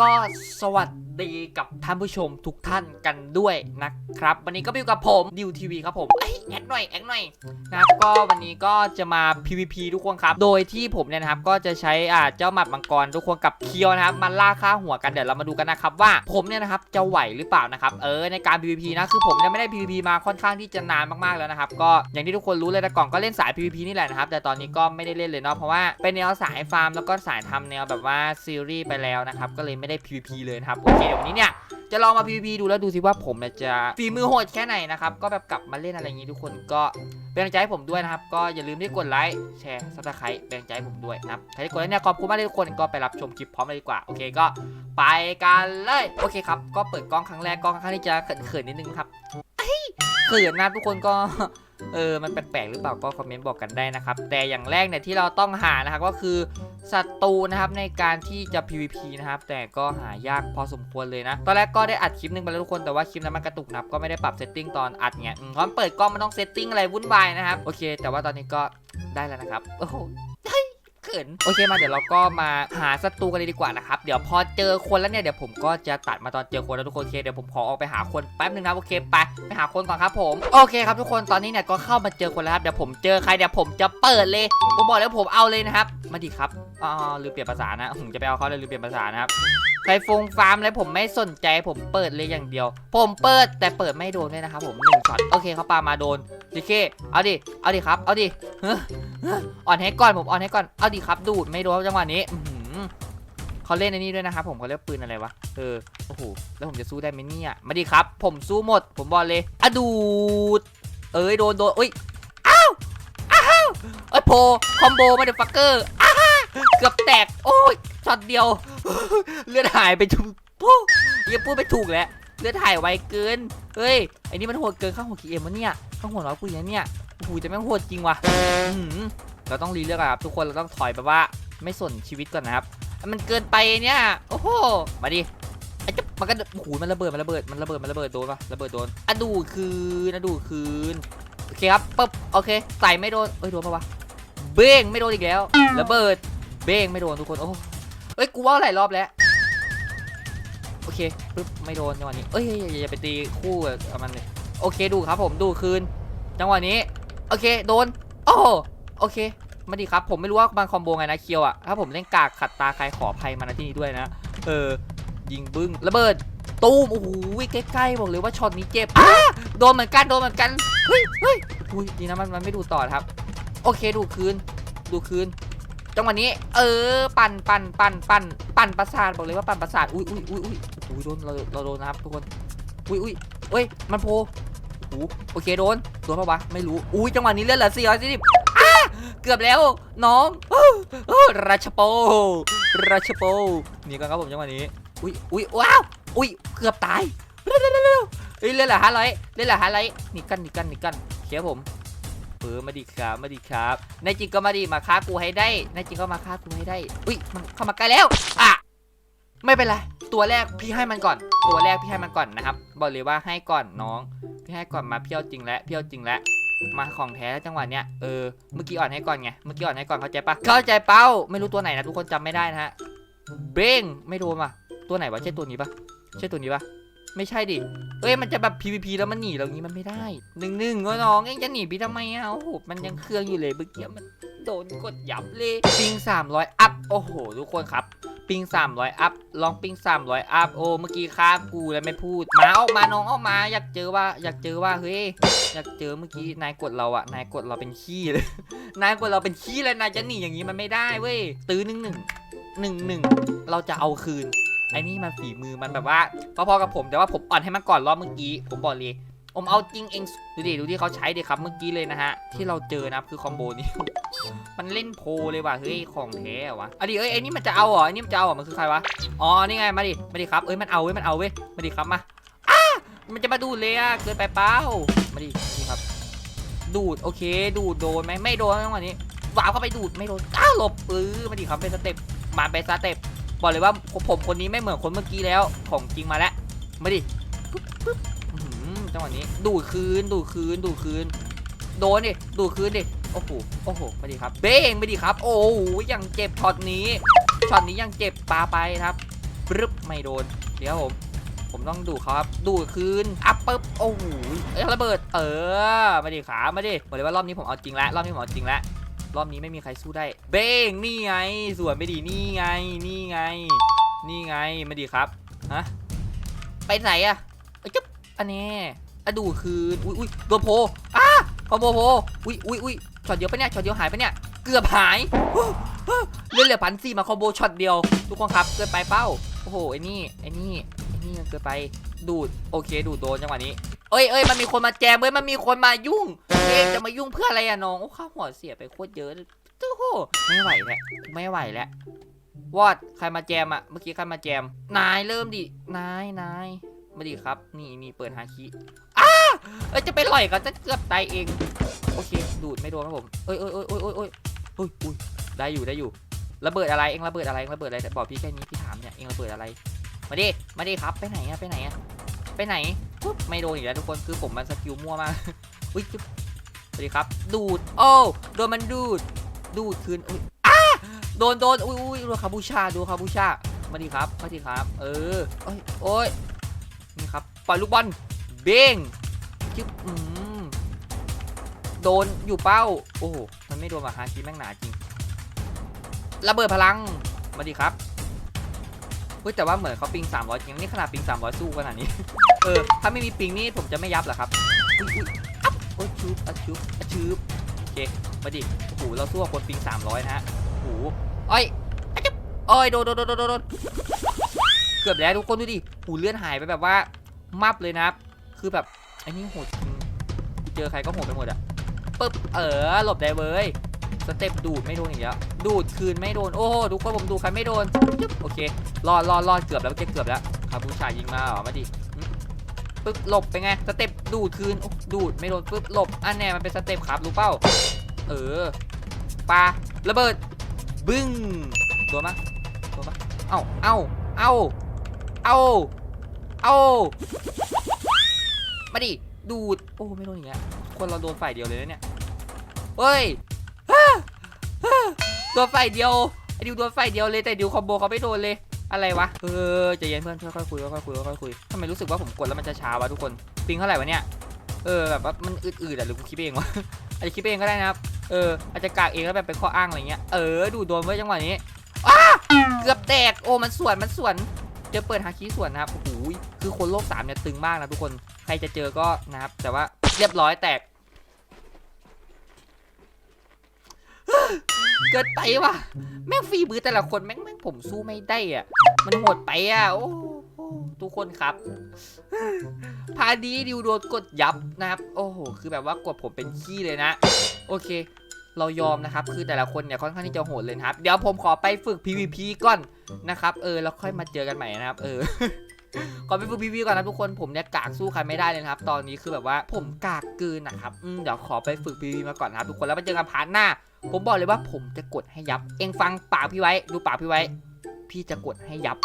ก็สวัสดีกับท่านผู้ชมทุกท่านกันด้วยนะครับ วันนี้ก็อยู่กับผมดิวทีวีครับผมเอ้ยแอคหน่อยแอคหน่อยนะครับก็วันนี้ก็จะมา PVP ทุกคนครับ โดยที่ผมเนี่ยนะครับก็จะใช้อ่าเจ้าหมัดมังกรทุกคนกับเคียวนะครับมาล่าค่าหัวกันเดี๋ยวเรามาดูกันนะครับว่าผมเนี่ยนะครับจะไหวหรือเปล่านะครับเออในการ PVP นะคือผมเนี่ยไม่ได้ PVP มาค่อนข้างที่จะนานมากๆแล้วนะครับก็อย่างที่ทุกคนรู้เลยแต่ก่อนก็เล่นสาย PVP นี่แหละนะครับแต่ตอนนี้ก็ไม่ได้เล่นเลยเนาะเพราะว่าเป็นแนวสายฟาร์มแล้วก็สายทำแนวแบบว่าซีรีส์ไปแล้วนะครับก็เลยไม่ได้ PVP เลยนะครับโอเคเดี๋ยววันนี้เนี่ยจะลองมา PVP ดูแล้วดูสิว่าผมเนี่ยจะฝีมือโหดแค่ไหนนะครับก็แบบกลับมาเล่นอะไรอย่างนี้ทุกคนก็เป็นกำลังใจให้ผมด้วยนะครับ ก็อย่าลืมที่กดไลค์แชร์ซับสไครต์เป็นกำลังใจให้ผมด้วยนะครับใครที่กดแล้วเนี่ยขอบคุณมากเลยทุกคนก็ไปรับชมคลิปพร้อมเลยดีกว่าโอเคก็ไปกันเลยโอเคครับก็เปิดกล้องครั้งแรกกล้องค่อนข้งที่จะเขินๆนิดนึงครับเอ้ยเขินนะทุกคนก็ เออมันแปลกๆหรือเปล่าก็คอมเมนต์บอกกันได้นะครับ แต่อย่างแรกเนี่ยที่เราต้องหานะครับก็คือศัตรูนะครับในการที่จะ PVP นะครับ แต่ก็หายากพอสมควรเลยนะ ตอนแรกก็ได้อัดคลิปหนึงไปแล้วทุกคนแต่ว่าคลิปนั้นมันกระตุกนับก็ไม่ได้ปรับเซตติ้งตอนอัดเนี่ยอืมเพราะมันเปิดกล้องมันต้องเซตติ้งอะไรวุ่นวายนะครับโอเค แต่ว่าตอนนี้ก็ได้แล้วนะครับโอ้ ขินโอเคมาเดี๋ยวเราก็มาหาศัตรูกันเลยดีกว่านะครับเดี๋ยวพอเจอคนแล้วเนี่ยเดี๋ยวผมก็จะตัดมาตอนเจอคนแล้วทุกคนโอเคเดี๋ยวผมขอออกไปหาคนแป๊บนึงนะโอเคไปไปหาคนก่อนครับผมโอเคครับทุกคนตอนนี้เนี่ยก็เข้ามาเจอคนแล้วครับเดี๋ยวผมเจอใครเดี๋ยวผมจะเปิดเลยผมบอกแล้วผมเอาเลยนะครับ มาดิครับอ๋อลืมเปลี่ยนภาษานะผมจะไปเอาเขาเลยลืมเปลี่ยนภาษานะครับใครฟงฟาร์มอะไรผมไม่สนใจผมเปิดเลยอย่างเดียว ผมเปิดแต่เปิดไม่โดนด้วยนะครับผมหนึ่งช็อตโอเคเขาปามาโดนดิเคเอาดิเอาดิครับเอาดิอ่อนให้ก่อนผมอ่อนให้ก่อนเอาดิครับดูดไม่โดนจังหวะนี้อืเขาเล่นในนี้ด้วยนะครับผมเขาเรียกปืนอะไรวะเออโอ้โหแล้วผมจะสู้ได้ไหมเนี่ยมาดิครับ ผมสู้หมด ผมบอกเลยอะดูด เอ้ยโดนโดนอุ้ยอ้าวอ้าวเอ้ย โคอมโบมาเดฟักเกอร์เกือบแตก โอ้ยช็อตเดียว เลือดหายไปทุกยังพูดไม่ถูกแล้วเลือดหายไวเกิน เฮ้ยไอ้นี่มันโหดเกินข้างหัวกี่เอ็มวะเนี่ยข้างหัวร้อยกูอย่างเนี่ยโอ้โหจะแม่งโหดจริงว่ะเราต้องรีเลือกอะครับทุกคนเราต้องถอยแบบว่าไม่สนชีวิตก่อนนะครับ มันเกินไปเนี่ย โอ้โห มาดิไอ้จ๊บมันก็โอ้โหมันระเบิด มันระเบิด มันระเบิด มันระเบิดโดนปะระเบิดโดนอะดูคืนอะดูคืน โอเคครับปึ๊บ โอเค ใส่ไม่โดน เอ้ย โดนปะวะ เบ้งไม่โดนอีกแล้วระเบิดเบ้งไม่โดนทุกคนโอ้เอ้ยกูว่าหลายรอบแล้วโอเคปึ๊บไม่โดนจังหวะนี้เอ้ยอย่าไปตีคู่กับมันเลยโอเคดูครับผมดูคืน จังหวะนี้โอเคโดนโอ้โอเคมาดีครับผมไม่รู้ว่าบางคอมโบไงนะเคียวอะถ้าผมเล่นกากขัดตาใครขออภัยมาณที่นี้ด้วยนะเออยิงบึ้งระเบิดตูมโอ้โหใกล้ๆบอกเลยว่าช็อตนี้เจ็บอ้าโดนเหมือนกันโดนเหมือนกันเฮ้ยเฮ้ยอุ้ยดีนะมันมันไม่ดูต่อครับ โอเคดูคืน ดูคืน จังหวะนี้ เออ ปั่นปั่นปั่นปั่นปั่นประสาทบอกเลยว่าปั่นประสาทอุ้ยอุ้ยอุ้ยอุ้ยอุ้ยโดนเราเราโดนนะครับทุกคนอุ้ยอุ้ยเอ้ยมันโผล่โอ้โอเคโดนโดนปะวะไม่รู้อุ้ยจังหวะนี้เลือดเหลือสี่ร้อยสี่สิบเกือบแล้วน้องอ้าวอ้ราชโปราชโปนี่ก่อนครับผมจังหวะนี้อุ้ยอุ้ยว้าวอุ้ยเกือบตายเร็วเร็วเร็วเร็วเฮ้ยเล่นเหลือห้าร้อยเล่นเหลือห้าร้อยหนีกันหนีกันหนีกันเขียผม เออมาดีครับมาดีครับนายจริงก็มาดีมาฆ่ากูให้ได้นายจริงก็มาฆ่ากูให้ได้ อุ้ยมันเข้ามาใกล้แล้วอะไม่เป็นไรตัวแรกพี่ให้มันก่อน ตัวแรกพี่ให้มันก่อนนะครับ บอกเลยว่าให้ก่อนน้อง พี่ให้ก่อนมาเพี้ยวจริงแล้วเพี้ยวจริงแล้วมาของแท้แล้วจังหวะเนี้ยเออเมื่อกี้อ่อนให้ก่อนไงเมื่อกี้อ่อนให้ก่อนเข้าใจปะเข้าใจเป้าไม่รู้ตัวไหนนะทุกคนจำไม่ได้นะฮะเบ้งไม่โดนว่ะตัวไหนวะใช่ตัวนี้ปะใช่ตัวนี้ปะ ไม่ใช่ดิ เอ้ยมันจะแบบ PVP แล้วมันหนีเราอย่างนี้มันไม่ได้หนึ่งหนึ่งก็น้องเอ็งจะหนีพี่ทำไมอะโอ้โหมันยังเครื่องอยู่เลยเมื่อกี้มันโดนกดยับเลยปิง 300 อัพโอ้โหทุกคนครับ ปิง 300 อัพลองปิง 300 อัพโอ้เมื่อกี้ข้ามกูแล้วไม่พูดมาออกมาน้องออกมา อยากเจอว่า อยากเจอว่าเฮ้ยอยากเจอเมื่อกี้นายกดเราอะนายกดเราเป็นขี้เลย นายกดเราเป็นขี้เลยนายจะหนีอย่างนี้มันไม่ได้เว้ยตื้อหนึ่งหนึ่งหนึ่งหนึ่งเราจะเอาคืน ไอ้นี่มันฝีมือมันแบบว่าพอๆกับผมแต่ว่าผมอ่อนให้มันก่อนรอบเมื่อกี้ผมบอกเลยผมเอาจริงเองดูดิดูที่เขาใช้ดิครับเมื่อกี้เลยนะฮะที่เราเจอนะครับคือคอมโบนี้ มันเล่นโพลเลยว่ะเฮ้ยของแท้เหรอวะเอาดิเอ้ยไอ้นี่มันจะเอาเหรอไอ้นี่มันจะเอาเหรอมันคือใครวะอ๋อนี่ไงมาดิมาดิครับเอ้ยมันเอาเว้ยมันเอาเว้ยมาดิครับมาอ้ามันจะมาดูดเลยอะเกินไปเปล่ามาดิมาดิครับ ดูดโอเค ดูดโดนไหมไม่โดนจังหวะนี้วาบเข้าไปดูดไม่โดนอ้าวหลบเออมาดิครับเป็นสเต็ปมาเป็นสเต็ป บอกเลยว่าผมคนนี้ไม่เหมือนคนเมื่อกี้แล้วของจริงมาแล้วมาดิปึ๊บปึ๊บจังหวะนี้ดูดคืนดูดคืนดูดคืนโดนดิดูดคืนดิโอ้โหโอ้โหมาดิครับเบ้งมาดิครับ โอ้โหยังเจ็บช็อตนี้ช็อตนี้ยังเจ็บปาไปครับปึ๊บไม่โดนเดี๋ยวผมผมต้องดูเขาครับ ดูดคืนอัพปึ๊บโอ้โหเอ้ยระเบิดเออมาดิขามาดิบอกเลยว่ารอบนี้ผมเอาจริงแล้วรอบนี้ผมเอาจริงแล้ว รอบนี้ไม่มีใครสู้ได้ เบ้งนี่ไงส่วนไม่ดีนี่ไง นี่ไง นี่ไงมาดิครับฮะไปไหนอะเอ้ยจุ๊บอันนี้อะดูคืนอุ้ยอุ้ยโดนโพอ้าพอโบโพอุ้ยอุ้ยอุ้ยช็อตเดียวปะเนี่ยช็อตเดียวหายปะเนี่ยเกือบหายเลื่อนเหลือพันสี่มาคอมโบช็อตเดียวทุกคนครับเกินไปเป้าโอ้โหไอ้นี่ไอ้นี่ไอ้นี่มันเกินไปดูดโอเคดูดโดนจังหวะนี้ เอ้ยเอ้ยมันมีคนมาแจมเว้ยมันมีคนมายุ่งเองจะมายุ่งเพื่ออะไรอะน้องโอ้ข้าหัวเสียไปโคตรเยอะเลยโอ้โหไม่ไหวแล้วไม่ไหวแล้ววอดใครมาแจมอะเมื่อกี้ใครมาแจม นายเริ่มดินายนายมาดิครับ นี่นี่เปิดฮาคิอ้าเอ้ยจะไปหล่อยกันจะเกือบตายเอง โอเค ดูดไม่โดนครับผมเอ้ยเอ้ยเอ้ยเอ้ยเอ้ยเอ้ยเอ้ยอุ้ยได้อยู่ได้อยู่ระเบิดอะไรเองระเบิดอะไรเองระเบิดอะไรแต่บอกพี่แค่นี้พี่ถามเนี่ยเองระเบิดอะไร มาดิมาดิครับไปไหนอะไปไหนอะ ไปไหนปุ๊บไม่โดนอีกแล้วทุกคนคือผมมันสกิลมั่วมากอุ้ยสวัสดีครับ ดูดโอ้โดนมันดูด ดูดคืนอุ้ยอ้าโดนโดนอุ้ยอุ้ยดูคาบูชาดูคาบูชามาดิครับมาดิครับ เออโอ้ยโอ้ยนี่ครับปล่อยลูกบอลเบ้งจึ๊บอืมโดนอยู่เป้า โอ้โหมันไม่โดนมาฮาคิแม่งหนาจริงระเบิดพลังมาดิครับ เฮ้ยแต่ว่าเหมือนเขาปิง 300จริงนี่ขนาดปิง 300 สู้ขนาดนี้ เออ ถ้าไม่มีปิงนี่ผมจะไม่ยับหรอครับอุ้ยอุ้ยอัพโอ้ยชูบอะชูบอะชูบโอเคมาดิโอ้โหเราสู้กับคนปิง 300 นะฮะโอ้โหอ้อยอะจุ๊บอ้อยโดนโดนโดนโดนเกือบแล้วทุกคนดูดิหูเลื่อนหายไปแบบว่ามับเลยนะคือแบบไอ้นี่โหดเจอใครก็โหดไปหมดอะปึ๊บเออหลบได้เว้ย สเต็ปดูดไม่โดนอีกแล้วดูดคืนไม่โดน โอ้โหทุกคนผมดูใครไม่โดนโอเครอดรอดรอดเกือบแล้วเกือบแล้วคาบูชายิงมาเหรอมาดิปึ๊บหลบไปไงสเต็ปดูดคืนดูดไม่โดนปึ๊บหลบอันแน่มันเป็นสเต็ปครับรู้เป้า เออปาระเบิด บึ้งโดนปะโดนปะเอ้าเอ้าเอ้าเอ้าเอ้ามาดิดูดโอ้ไม่โดนอย่างเงี้ยคนเราโดนฝ่ายเดียวเลยเนี่ยเฮ้ย โดนฝ่ายเดียวไอ้ดิวโดนฝ่ายเดียวเลยแต่ดิวคอมโบเขาไม่โดนเลยอะไรวะเออใจเย็นเพื่อนค่อยๆคุยค่อยๆคุยค่อยๆคุยทำไมรู้สึกว่าผมกดแล้วมันจะช้าวะทุกคนปิงเท่าไหร่วะเนี่ยเออแบบว่ามันอืดๆอะหรือกูคิดเองวะอาจจะคิดเองก็ได้นะครับเอออาจจะกากเองแล้วแบบเป็นข้ออ้างอะไรเงี้ยเออดูโดนไว้จังหวะนี้อ้าเกือบแตกโอ้มันสวนมันสวนเจอเปิดฮาคิสวนนะครับโอ้โหคือคนโลกสามเนี่ยตึงมากนะทุกคน ใครจะเจอก็นะครับ แต่ว่าเรียบร้อยแตก เกินไปว่ะ แม่งฟรีมือแต่ละคนแม่งแม่งผมสู้ไม่ได้อะ มันโหดไปอะ โอ้โหทุกคนครับ พาดีดิวโดนกดยับนะครับ โอ้โห คือแบบว่ากดผมเป็นขี้เลยนะ โอเค เรายอมนะครับ คือแต่ละคนเนี่ยค่อนข้างที่จะโหดเลยครับ เดี๋ยวผมขอไปฝึก PVP ก่อนนะครับ เออ แล้วค่อยมาเจอกันใหม่นะครับ เออ ก่อนไปฝึก PVP ก่อนนะทุกคนผมเนี่ยกากสู้ใครไม่ได้เลยนะครับตอนนี้คือแบบว่าผมกากเกินนะครับอืมเดี๋ยวขอไปฝึก PVP มาก่อนนะครับทุกคนแล้วมาเจอกันพาร์ทหน้า ผมบอกเลยว่าผมจะกดให้ยับ เองฟังปากพี่ไว้ดูปากพี่ไว้ พี่จะกดให้ยับ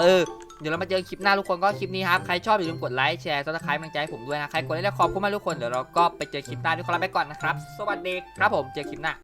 เออเดี๋ยวเรามาเจอคลิปหน้าทุกคนก็คลิปนี้ครับ ใครชอบอย่าลืมกดไลค์แชร์ซับสไครต์กำลังใจให้ผมด้วยนะ ใครกดได้แล้วขอบคุณมากทุกคน เดี๋ยวเราก็ไปเจอคลิปหน้าทุกคนลาไปก่อนนะครับ สวัสดีครับผมเจอคลิปหน้า